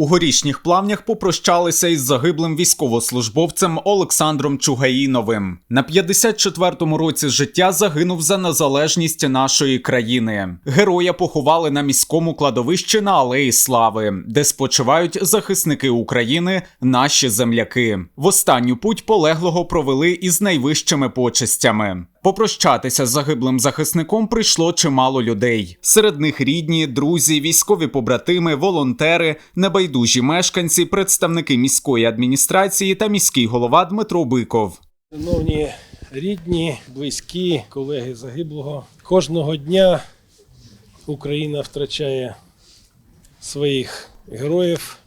У горішніх плавнях попрощалися із загиблим військовослужбовцем Олександром Чугаїновим. На 54-му році життя загинув за незалежність нашої країни. Героя поховали на міському кладовищі на Алеї Слави, де спочивають захисники України, наші земляки. В останню путь полеглого провели із найвищими почестями. Попрощатися з загиблим захисником прийшло чимало людей. Серед них рідні, друзі, військові побратими, волонтери, небайдужі мешканці, представники міської адміністрації та міський голова Дмитро Биков. Шановні рідні, близькі, колеги загиблого. Кожного дня Україна втрачає своїх героїв,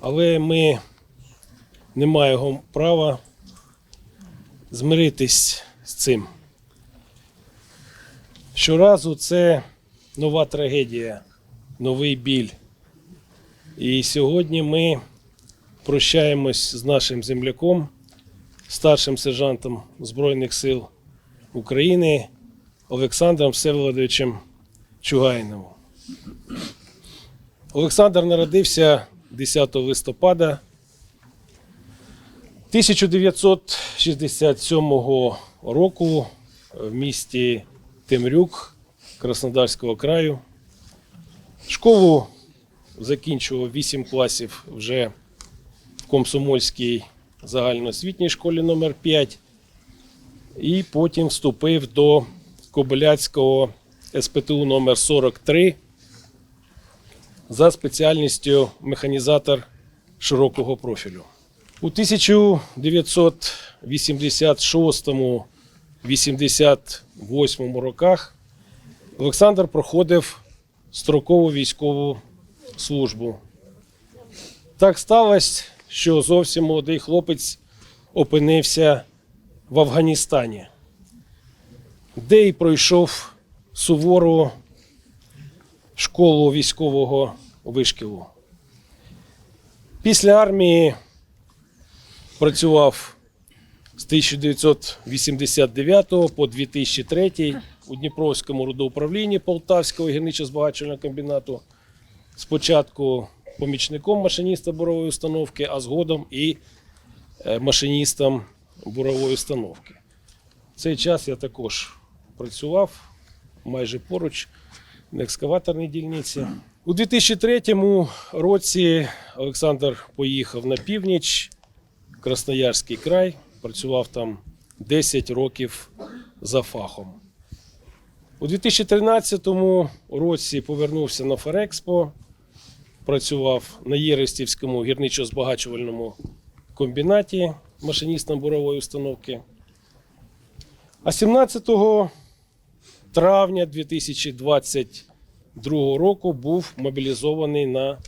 але ми не маємо права змиритись з цим. Щоразу це нова трагедія, новий біль. І сьогодні ми прощаємось з нашим земляком старшим сержантом Збройних сил України Олександром Всеволодовичем Чугайновим. Олександр народився 10 листопада 1967 року в місті Темрюк Краснодарського краю. Школу закінчував 8 класів вже в Комсомольській загальноосвітній школі номер 5 і потім вступив до Кобиляцького СПТУ номер 43 за спеціальністю механізатор широкого профілю. У 1986-88 роках Олександр проходив строкову військову службу. Так сталося, що зовсім молодий хлопець опинився в Афганістані, де й пройшов сувору школу військового вишкілу. Після армії працював з 1989 по 2003 у Дніпровському родоуправлінні Полтавського гірничо-збагачувального комбінату. Спочатку помічником машиніста бурової установки, а згодом і е, машиністом бурової установки. В цей час я також працював майже поруч на екскаваторній дільниці. У 2003 році Олександр поїхав на північ, Красноярський край, працював там 10 років за фахом. У 2013 році повернувся на Ферекспо, працював на Єрестівському гірничо-збагачувальному комбінаті машиністом бурової установки. А 17 травня 2022 року був мобілізований на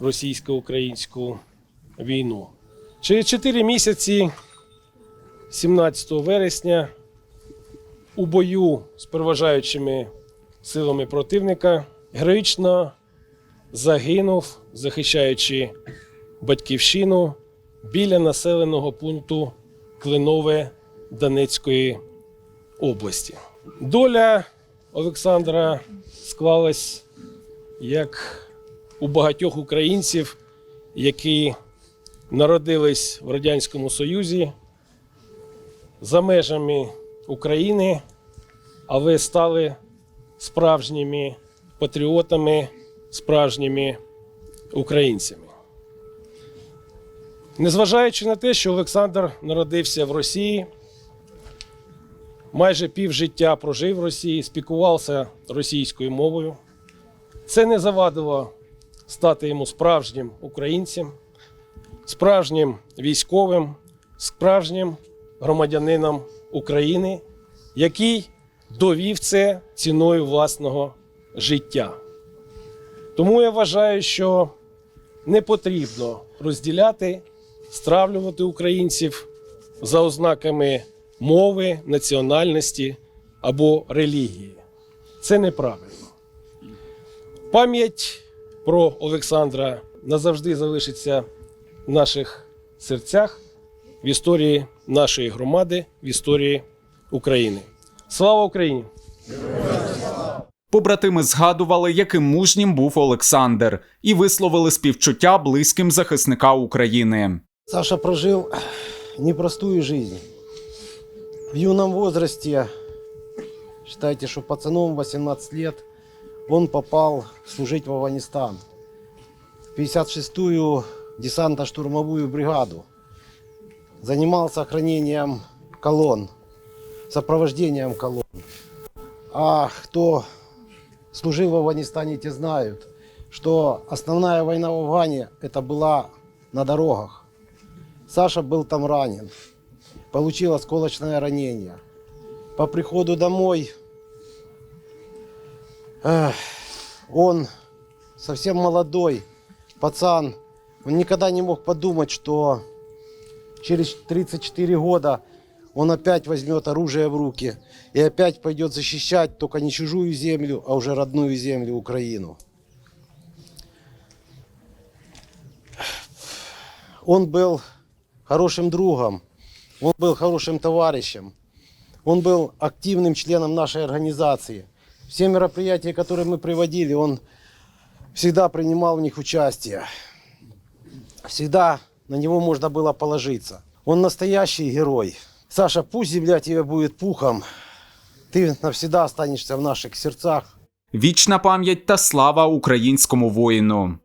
російсько-українську війну. Через 4 місяці, 17 вересня, у бою з переважаючими силами противника героїчно загинув, захищаючи батьківщину біля населеного пункту Клинове Донецької області. Доля Олександра склалась як у багатьох українців, які народились в Радянському Союзі за межами України, але стали справжніми патріотами, справжніми українцями. Незважаючи на те, що Олександр народився в Росії, майже півжиття прожив в Росії, спікувався російською мовою, це не завадило стати йому справжнім українцем, справжнім військовим, справжнім громадянином України, який довів це ціною власного життя. Тому я вважаю, що не потрібно розділяти, стравлювати українців за ознаками мови, національності або релігії. Це неправильно. Пам'ять про Олександра назавжди залишиться в наших серцях, в історії нашої громади, в історії України. Слава Україні! Побратими згадували, яким мужнім був Олександр, і висловили співчуття близьким захисника України. Саша прожил непростую жизнь. В юном возрасте, считайте, что пацаном 18 лет, он попал служить в Афганистан. В 56-ю десантно-штурмовую бригаду. Занимался охранением колонн, сопровождением колонн. А кто служил в Афганистане, те знают, что основная война в Афгане это была на дорогах. Саша был там ранен, получил осколочное ранение. По приходу домой эх, он совсем молодой пацан, он никогда не мог подумать, что через 34 года он опять возьмет оружие в руки и опять пойдет защищать только не чужую землю, а уже родную землю Украину. Он был хорошим другом, он был хорошим товарищем, он был активным членом нашей организации. Все мероприятия, которые мы приводили, он всегда принимал в них участие. Всегда на него можно было положиться. Он настоящий герой. Саша, пусть земля тебе будет пухом. Ти навсегда останешься в наших серцях. Вічна пам'ять та слава українському воїну.